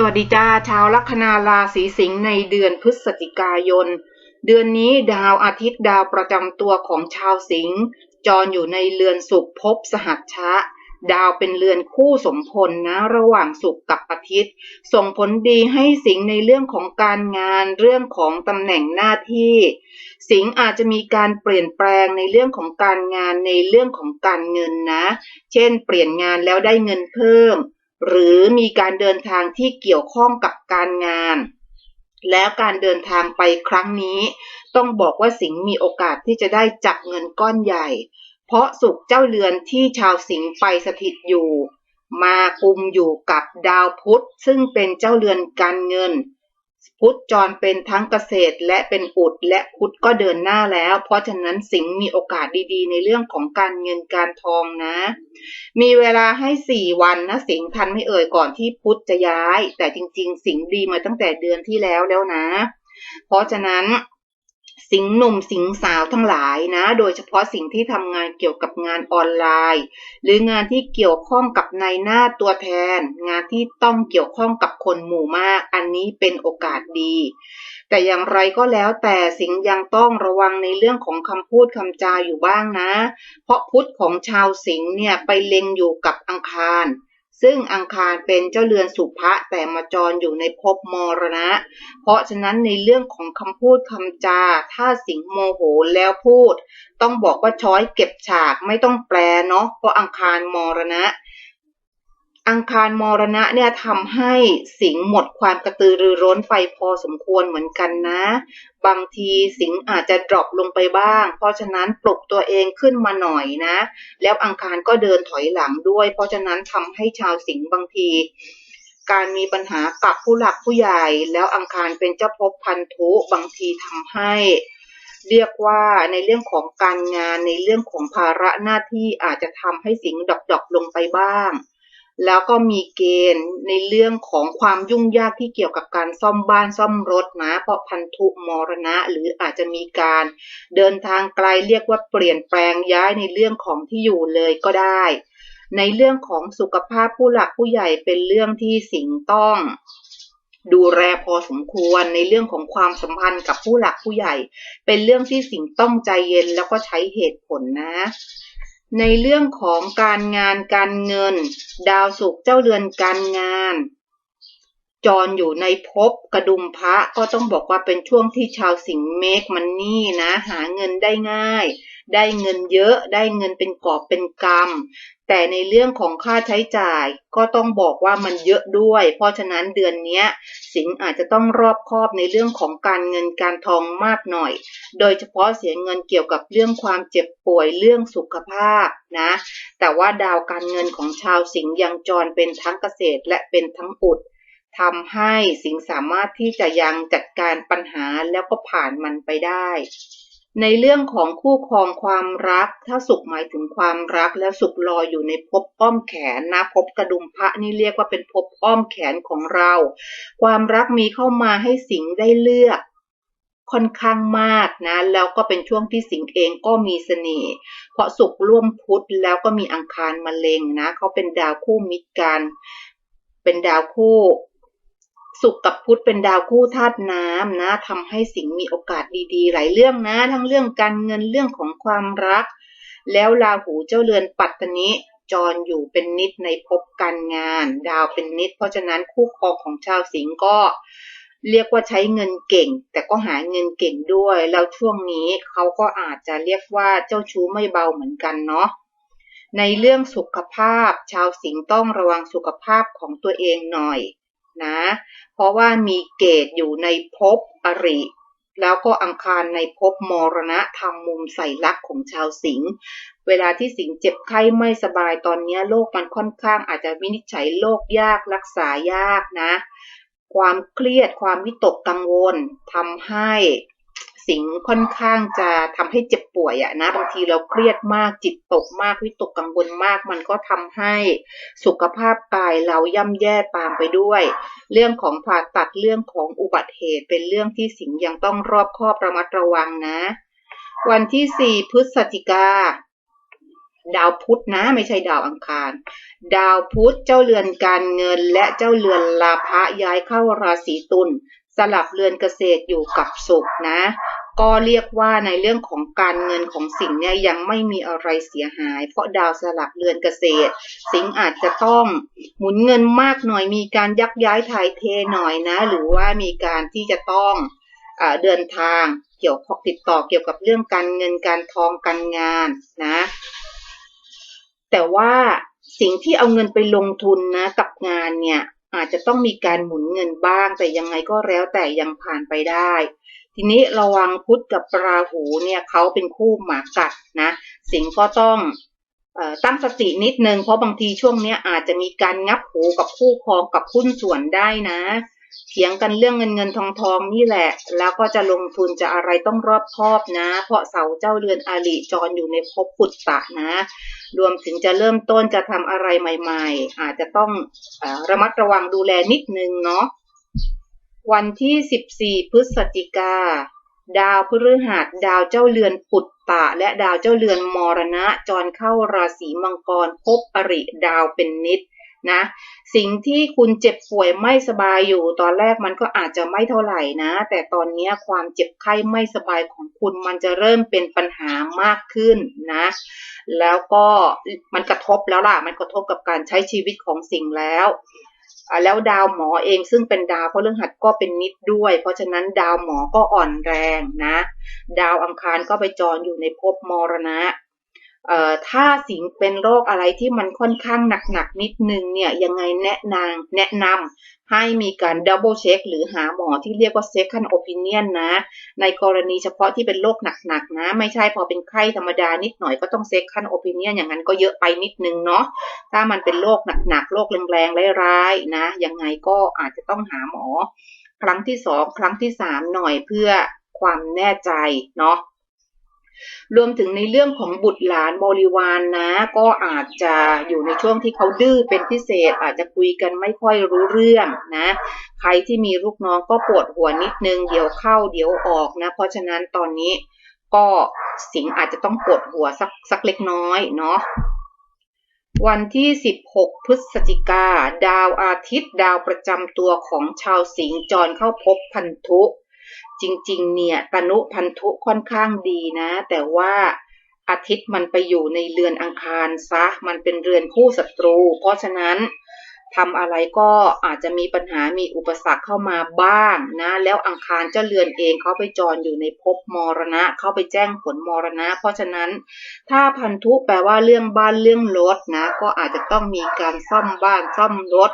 สวัสดีจ้าชาวลัคนาราศีสิงห์ในเดือนพฤศจิกายน เดือนนี้ดาวอาทิตย์ดาวประจำตัวของชาวสิงห์จรอยู่ในเรือนสุขภพสหัชชะ ดาวเป็นเรือนคู่สมพลนะระหว่างสุขกับอาทิตย์ ส่งผลดีให้สิงห์ในเรื่องของการงานเรื่องของตำแหน่งหน้าที่ สิงห์อาจจะมีการเปลี่ยนแปลงในเรื่องของการงานในเรื่องของการเงินนะ เช่น เปลี่ยนงานแล้วได้เงินเพิ่ม หรือมีการเดินทางที่เกี่ยวข้องกับการงาน แล้วการเดินทางไปครั้งนี้ ต้องบอกว่าสิงห์มีโอกาสที่จะได้จับเงินก้อนใหญ่ เพราะสุขเจ้าเรือนที่ชาวสิงห์ไปสถิตอยู่ มาคุมอยู่กับดาวพุธซึ่งเป็นเจ้าเรือนการเงิน พุธจรเป็นทั้งเกษตรและเป็นอุดและพุธก็เดินหน้าแล้ว เพราะฉะนั้นสิงห์มีโอกาสดีๆ ในเรื่องของการเงินการทองนะ มีเวลาให้สี่วันนะสิงห์ทันไม่เอ่ยก่อนที่พุธจะย้าย แต่จริง ๆ สิงห์ดีมาตั้งแต่เดือนที่แล้วแล้วนะ เพราะฉะนั้น สิงหนุ่มสิงสาวทั้งหลายนะ โดยเฉพาะสิ่งที่ทำงานเกี่ยวกับงานออนไลน์ หรืองานที่เกี่ยวข้องกับในายหน้าตัวแทน งานที่ต้องเกี่ยวข้องกับคนหมู่มาก อันนี้เป็นโอกาสดี แต่อย่างไรก็แล้วแต่สิงยังต้องระวังในเรื่องของคำพูดคำจาอยู่บ้างนะ เพราะพุทธของชาวสิงเนี่ยไปเล็งอยู่กับอังคาร ซึ่งอังคารเป็นเจ้าเรือนสุภะแต่มาจรอยู่ในภพมรณะ เพราะฉะนั้นในเรื่องของคำพูดคำจา ถ้าสิงโมโหแล้วพูด ต้องบอกว่าช้อยเก็บฉากไม่ต้องแปลเนาะเพราะอังคารมรณะ อังคารมรณะเนี่ยทำให้สิงห์หมดความกระตือรือร้นไปพอสมควรเหมือนกันนะ บางทีสิงห์อาจจะดรอปลงไปบ้าง เพราะฉะนั้นปลุกตัวเองขึ้นมาหน่อยนะ แล้วอังคารก็เดินถอยหลังด้วย เพราะฉะนั้นทำให้ชาวสิงห์บางที การมีปัญหากับผู้หลักผู้ใหญ่ แล้วอังคารเป็นเจ้าภพพันธุบางทีทำให้เรียกว่าในเรื่องของการงานในเรื่องของภาระหน้าที่อาจจะทำให้สิงห์ดอกดอกๆลงไปบ้าง แล้วก็มีเกณฑ์ในเรื่องของความยุ่งยากที่เกี่ยวกับการซ่อมบ้านซ่อมรถนะเพราะพันธุมรณะ หรืออาจจะมีการเดินทางไกลเรียกว่าเปลี่ยนแปลงย้ายในเรื่องของที่อยู่เลยก็ได้ ในเรื่องของสุขภาพผู้หลักผู้ใหญ่เป็นเรื่องที่สิงต้องดูแลพอสมควรในเรื่องของความสัมพันธ์กับผู้หลักผู้ใหญ่ เป็นเรื่องที่สิงต้องใจเย็นแล้วก็ใช้เหตุผลนะ ในเรื่องของการงานการเงิน ดาวศุกร์เจ้าเรือนการงาน จรอยู่ในภพกระดุมพระก็ต้องบอกว่าเป็นช่วงที่ชาวสิงห์เมกมันนี่นะ หาเงินได้ง่าย ได้เงินเยอะ ได้เงินเป็นกอบเป็นกำแต่ในเรื่องของค่าใช้จ่ายก็ต้องบอกว่ามันเยอะด้วย เพราะฉะนั้นเดือนนี้สิงอาจจะต้องรอบคอบในเรื่องของการเงินการทองมากหน่อย โดยเฉพาะเสียเงินเกี่ยวกับเรื่องความเจ็บป่วยเรื่องสุขภาพนะ แต่ว่าดาวการเงินของชาวสิงยังจรเป็นทั้งเกษตรและเป็นทั้งอุดทำให้สิงสามารถที่จะยังจัดการปัญหาแล้วก็ผ่านมันไปได้ ในเรื่องของคู่ครองความรัก ถ้าสุขหมายถึงความรัก แล้วสุขลอยอยู่ในภพอ้อมแขนนะภพกระดุมพระนี่เรียกว่าเป็นภพอ้อมแขนของเรา ความรักมีเข้ามาให้สิงได้เลือกค่อนข้างมากนะ แล้วก็เป็นช่วงที่สิงเองก็มีเสน่ห์เพราะสุขร่วมพุธแล้วก็มีอังคารมาเล็งนะเขาเป็นดาวคู่มิตรกัน เป็นดาวคู่ สุขกับพุธเป็นดาวคู่ธาตุน้ำนะทำให้สิงมีโอกาสดีๆ หลายเรื่องนะ ทั้งเรื่องการเงินเรื่องของความรัก แล้วราหูเจ้าเรือนปัตตนิจรอยู่เป็นนิดในภพการงาน ดาวเป็นนิด เพราะฉะนั้นคู่ครองของชาวสิงก็เรียกว่าใช้เงินเก่ง แต่ก็หาเงินเก่งด้วย แล้วช่วงนี้เขาก็อาจจะเรียกว่าเจ้าชู้ไม่เบาเหมือนกันเนาะในเรื่องสุขภาพ ชาวสิงห์ต้องระวังสุขภาพของตัวเองหน่อย นะ เพราะว่ามีเกตอยู่ในภพอริ แล้วก็อังคารในภพมรณะทำมุมใส่ลักษ์ของชาวสิงห์เวลาที่สิงห์เจ็บไข้ไม่สบายตอนนี้โรคมันค่อนข้างอาจจะวินิจฉัยโรคยากรักษายากนะ ความเครียดความวิตกกังวลทำให้ สิงห์ค่อนข้างจะทำให้เจ็บป่วยอะนะบางทีเราเครียดมากจิตตกมากวิตกกังวลมาก มันก็ทำให้สุขภาพกายเราย่ำแย่ตามไปด้วย เรื่องของผ่าตัดเรื่องของอุบัติเหตุ เป็นเรื่องที่สิงห์ยังต้องรอบคอบระมัดระวังนะ วันที่ 4 พฤศจิกาดาวพุธนะไม่ใช่ดาวอังคาร ดาวพุธเจ้าเรือนการเงินและเจ้าเรือนลาภะย้ายเข้าราศีตุลสลับเรือนเกษตรอยู่กับศุกร์นะ ก็เรียกว่าในเรื่องของการเงินของสิงห์เนี่ยยังไม่มีอะไรเสียหาย เพราะดาวสลับเรือนเกษตร สิงห์อาจจะต้องหมุนเงินมากหน่อยมีการยักย้ายถ่ายเทหน่อยนะ หรือว่ามีการที่จะต้องเออเดินทางเกี่ยวข้องติดต่อเกี่ยวกับเรื่องการเงินการทองการงานนะ แต่ว่าสิ่งที่เอาเงินไปลงทุนนะกับงานเนี่ยอาจจะต้องมีการหมุนเงินบ้าง แต่ยังไงก็แล้วแต่ยังผ่านไปได้ ทีนี้ระวังพุธกับราหูเนี่ยเขาเป็นคู่หมากัดนะ สิงก็ต้องตั้งสตินิดนึงเพราะบางทีช่วงนี้อาจจะมีการงับหูกับคู่ครองกับหุ้นส่วนได้นะเถียงกันเรื่องเงินเงินทองทองนี่แหละ แล้วก็จะลงทุนจะอะไรต้องรอบคอบนะ เพราะเสาเจ้าเรือนอาริจรอยู่ในภพปุตตะนะ รวมถึงจะเริ่มต้นจะทำอะไรใหม่ ๆ อาจจะต้องอระมัดระวังดูแลนิดนึงเนาะ วันที่ 14 พฤศจิกา ดาวพฤหัส ดาวเจ้าเรือนปุตตะ และดาวเจ้าเรือนมรณะ จรเข้าราศีมังกรพบอริดาวเป็นนิดนะ สิ่งที่คุณเจ็บป่วยไม่สบายอยู่ ตอนแรกมันก็อาจจะไม่เท่าไหร่นะ แต่ตอนนี้ความเจ็บไข้ไม่สบายของคุณมันจะเริ่มเป็นปัญหามากขึ้นนะ แล้วก็มันกระทบแล้วล่ะ มันกระทบกับการใช้ชีวิตของสิ่งแล้ว แล้วดาวหมอเองซึ่งเป็นดาวเพราะเรื่องหัดก็เป็นนิดด้วย เพราะฉะนั้นดาวหมอก็อ่อนแรงนะ ดาวอังคารก็ไปจรอยู่ในภพมรณะ ถ้าสิงเป็นโรคอะไรที่มันค่อนข้างหนักๆนิดนึงเนี่ยยังไงแนะนำแนะนำให้มีการดับเบิลเช็คหรือหาหมอที่เรียกว่า second opinion นนะ ในกรณีเฉพาะที่เป็นโรคหนักๆนะ ไม่ใช่พอเป็นไข้ธรรมดานิดหน่อยก็ต้อง second opinion อย่างนั้นก็เยอะไปนิดนึงเนาะถ้ามันเป็นโรคหนักๆโรคแรงๆร้ายๆนะ ยังไงก็อาจจะต้องหาหมอ ครั้งที่สองครั้งที่สามหน่อยเพื่อความแน่ใจเนาะ รวมถึงในเรื่องของบุตรหลานบริวารนนะ ก็อาจจะอยู่ในช่วงที่เขาดื้อเป็นพิเศษ อาจจะคุยกันไม่ค่อยรู้เรื่องนะ ใครที่มีลูกน้องก็ปวดหัวนิดนึงเดี๋ยวเข้าเดี๋ยวออกนะ เพราะฉะนั้นตอนนี้ก็สิงอาจจะต้องปวดหัวสักสักเล็กน้อยเนาะวันที่ 16 พฤศจิกา ดาวอาทิตย์ ดาวประจำตัวของชาวสิงห์จรเข้าพบพันธุ จริง ๆ เนี่ยตนุพันธุค่อนข้างดีนะ แต่ว่าอาทิตย์มันไปอยู่ในเรือนอังคารซะ มันเป็นเรือนคู่ศัตรู เพราะฉะนั้นทำอะไรก็อาจจะมีปัญหา มีอุปสรรคเข้ามาบ้างนะ แล้วอังคารเจ้าเรือนเองเขาไปจรอยู่ในภพมรณะ เขาไปแจ้งผลมรณะ เพราะฉะนั้น ถ้าพันธุแปลว่าเรื่องบ้านเรื่องรถนะ ก็อาจจะต้องมีการซ่อมบ้านซ่อมรถ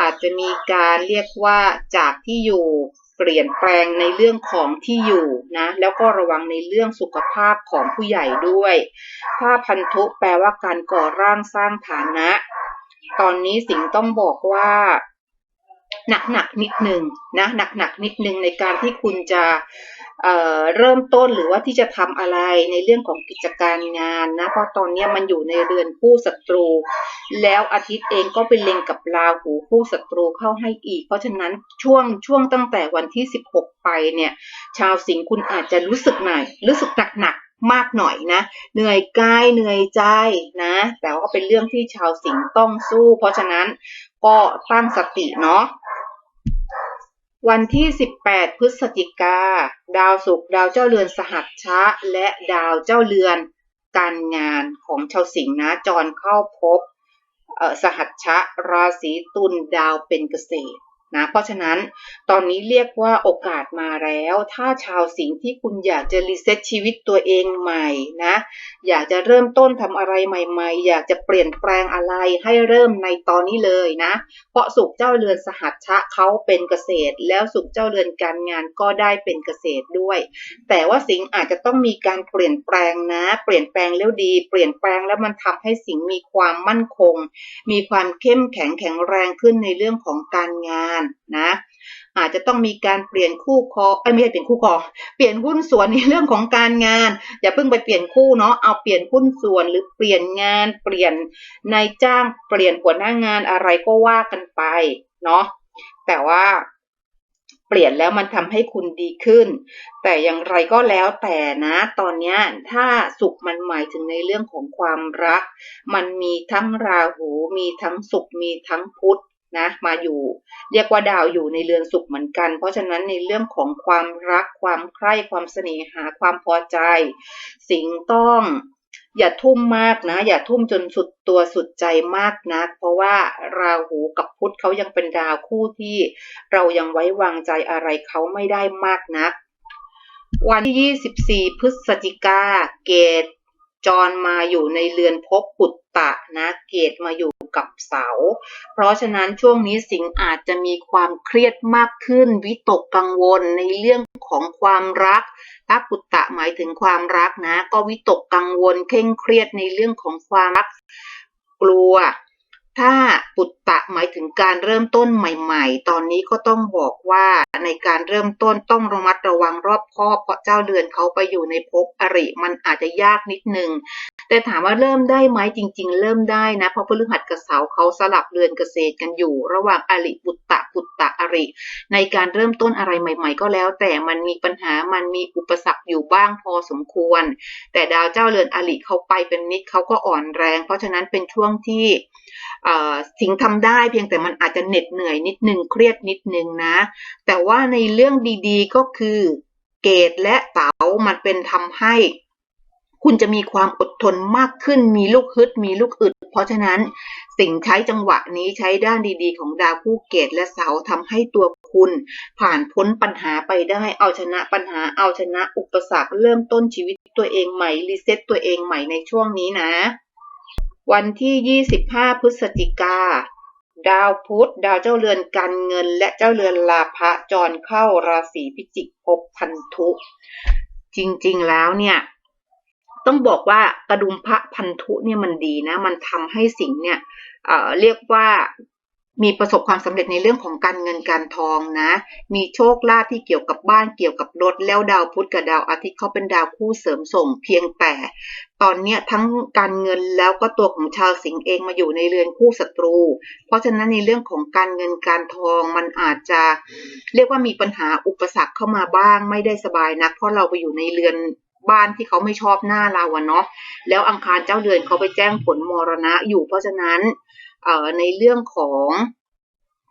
อาจจะมีการเรียกว่าจากที่อยู่ เปลี่ยนแปลงในเรื่องของที่อยู่นะแล้วก็ระวังในเรื่องสุขภาพของผู้ใหญ่ด้วยถ้าพันธุแปลว่าการก่อร่างสร้างฐานะ ตอนนี้สิงต้องบอกว่า หนักหนักนิดหนึ่งนะหนักหนักนิดหนึ่งในการที่คุณจะเเริ่มต้นหรือว่าที่จะทำอะไรในเรื่องของกิจการงานนะเพราะตอนนี้มันอยู่ในเรือนคู่ศัตรู แล้วอาทิตย์เองก็ไปเล็งกับราหูคู่ศัตรูเข้าให้อีก เพราะฉะนั้นช่วงช่วงตั้งแต่วันที่ 16 ไปเนี่ย ชาวสิงห์คุณอาจจะรู้สึกหน่อยรู้สึกหนักๆ มากหน่อยนะ เหนื่อยกายเหนื่อยใจนะ แต่ว่าเป็นเรื่องที่ชาวสิงห์ต้องสู้ เพราะฉะนั้นก็ตั้งสติเนาะวันที่ 18 พฤศจิกา ดาวศุกร์ดาวเจ้าเรือนสหัชชะ และดาวเจ้าเรือนการงานของชาวสิงห์นะจรเข้าพบเออสหัชชะ ราศีตุลดาวเป็นเกษตร นะเพราะฉะนั้นตอนนี้เรียกว่าโอกาสมาแล้ว ถ้าชาวสิงห์ที่คุณอยากจะรีเซ็ตชีวิตตัวเองใหม่นะ อยากจะเริ่มต้นทำอะไรใหม่ ๆ อยากจะเปลี่ยนแปลงอะไรให้เริ่มในตอนนี้เลยนะ เพราะสุขเจ้าเรือนสหัชชะเขาเป็นเกษตร แล้วสุขเจ้าเรือนการงานก็ได้เป็นเกษตรด้วย แต่ว่าสิงห์อาจจะต้องมีการเปลี่ยนแปลงนะ เปลี่ยนแปลงแล้วดี เปลี่ยนแปลงแล้วมันทำให้สิงห์มีความมั่นคง มีความเข้มแข็งแข็งแรงขึ้นในเรื่องของการงานนะอาจจะต้องมีการเปลี่ยนคู่คอไม่ใช่เปลี่ยนคู่คอเปลี่ยนหุ้นส่วนในเรื่องของการงาน อย่าเพิ่งไปเปลี่ยนคู่เนาะเอาเปลี่ยนหุ้นส่วนหรือเปลี่ยนงาน เปลี่ยนนายจ้างเปลี่ยนหัวหน้างานอะไรก็ว่ากันไปเนาะแต่ว่าเปลี่ยนแล้วมันทำให้คุณดีขึ้น แต่อย่างไรก็แล้วแต่นะ ตอนนี้ถ้าสุขมันหมายถึงในเรื่องของความรัก มันมีทั้งราหู มีทั้งสุขมีทั้งพุธ นะมาอยู่เรียกว่าดาวอยู่ในเรือนสุขเหมือนกัน เพราะฉะนั้นในเรื่องของความรักความใคร่ความเสน่หาความพอใจ สิ่งต้องอย่าทุ่มมากนะ อย่าทุ่มจนสุดตัวสุดใจมากนะเพราะว่าราหูกับพุธเขายังเป็นดาวคู่ที่เรายังไว้วางใจอะไรเขาไม่ได้มากนัก วันที่ 24 พฤศจิกาเกตจรมาอยู่ในเรือนภพปุต ตะนะเกตมาอยู่กับเสา เพราะฉะนั้นช่วงนี้สิงอาจจะมีความเครียดมากขึ้น วิตกกังวลในเรื่องของความรักถ้าปุตตะหมายถึงความรักนะ ก็วิตกกังวลเคร่งเครียดในเรื่องของความรักกลัว ถ้าปุตตะหมายถึงการเริ่มต้นใหม่ ๆ ตอนนี้ก็ต้องบอกว่าในการเริ่มต้นต้องระมัดระวังรอบคอบเพราะเจ้าเดือนเขาไปอยู่ในภพอริมันอาจจะยากนิดนึง แต่ถามว่าเริ่มได้ไหมจริง ๆ เริ่มได้นะเพราะพฤหัสกับเสาเขาสลับเรือนเกษตรกันอยู่ ระหว่างอริปุตตะปุตตะอริ ในการเริ่มต้นอะไรใหม่ ๆ ก็แล้ว แต่มันมีปัญหามันมีอุปสรรคอยู่บ้างพอสมควร แต่ดาวเจ้าเรือนอริเขาไปเป็นนิดเขาก็อ่อนแรง เพราะฉะนั้นเป็นช่วงที่สิ่งทำได้เพียงแต่มันอาจจะเหน็ดเหนื่อยนิดนึงเครียดนิดนึงนะ แต่ว่าในเรื่องดีๆก็คือเกตและเสามันเป็นทำให้ คุณจะมีความอดทนมากขึ้น มีลูกฮึด มีลูกอึด เพราะฉะนั้นสิ่งใช้จังหวะนี้ใช้ด้านดีๆ ของดาวคู่เกตและเสาทำให้ตัวคุณ ผ่านพ้นปัญหาไปได้เอาชนะปัญหาเอาชนะอุปสรรคเริ่มต้นชีวิตตัวเองใหม่รีเซ็ตตัวเองใหม่ในช่วงนี้นะ วันที่ 25 พฤศจิกาดาวพุธดาวเจ้าเรือนการเงิน และเจ้าเรือนลาภะจรเข้าราศีพิจิกภพพันธุ จริงๆแล้วเนี่ย ต้องบอกว่ากระดุมพระพันธุเนี่ยมันดีนะ มันทำให้สิงเนี่ยเเรียกว่ามีประสบความสำเร็จในเรื่องของการเงินการทองนะ มีโชคลาภที่เกี่ยวกับบ้านเกี่ยวกับรถ แล้วดาวพุธกับดาวอาทิตย์เขาเป็นดาวคู่เสริมส่งเพียงแต่ ตอนเนี้ทั้งการเงินแล้วก็ตัวของชาวสิงห์เองมาอยู่ในเรือนคู่ศัตรู เพราะฉะนั้นในเรื่องของการเงินการทองมันอาจจะ เรียกว่ามีปัญหาอุปสรรคเข้ามาบ้างไม่ได้สบายนัก เพราะเราไปอยู่ในเรือน บ้านที่เขาไม่ชอบหน้าเราเนาะแล้วอังคารเจ้าเรือนเขาไปแจ้งผลมรณะอยู่ เพราะฉะนั้นในเรื่องของ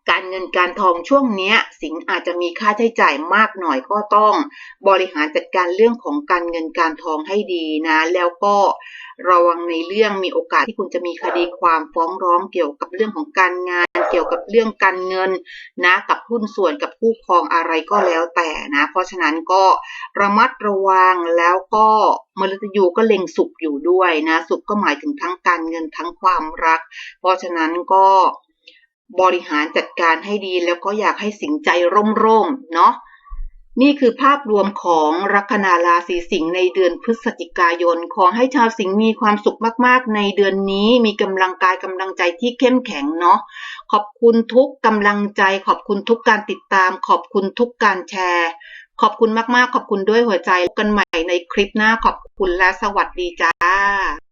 การเงินการทองช่วงนี้สิงอาจจะมีค่าใช้จ่ายมากหน่อยก็ต้อง บริหารจัดการเรื่องของการเงินการทองให้ดีนะ แล้วก็ระวังในเรื่องมีโอกาสที่คุณจะมีคดีความฟ้องร้องเกี่ยวกับเรื่องของการงาน เกี่ยวกับเรื่องการเงินนะ กับหุ้นส่วนกับคู่ครองอะไรก็แล้วแต่นะ เพราะฉะนั้นก็ระมัดระวังแล้วก็มฤตยูก็เล็งสุขอยู่ด้วยนะ สุขก็หมายถึงทั้งการเงินทั้งความรัก เพราะฉะนั้นก็ บริหารจัดการให้ดีแล้วก็อยากให้สิงใจร่มๆเนาะนี่คือภาพรวมของลัคนาราศีสิงห์ในเดือนพฤศจิกายน ขอให้ชาวสิงห์มีความสุขมากๆ ในเดือนนี้มีกำลังกายกำลังใจที่เข้มแข็งเนาะขอบคุณทุกกำลังใจ ขอบคุณทุกการติดตาม ขอบคุณทุกการแชร์ ขอบคุณมากๆ ขอบคุณด้วยหัวใจกันใหม่ในคลิปหน้าขอบคุณและสวัสดีจ้า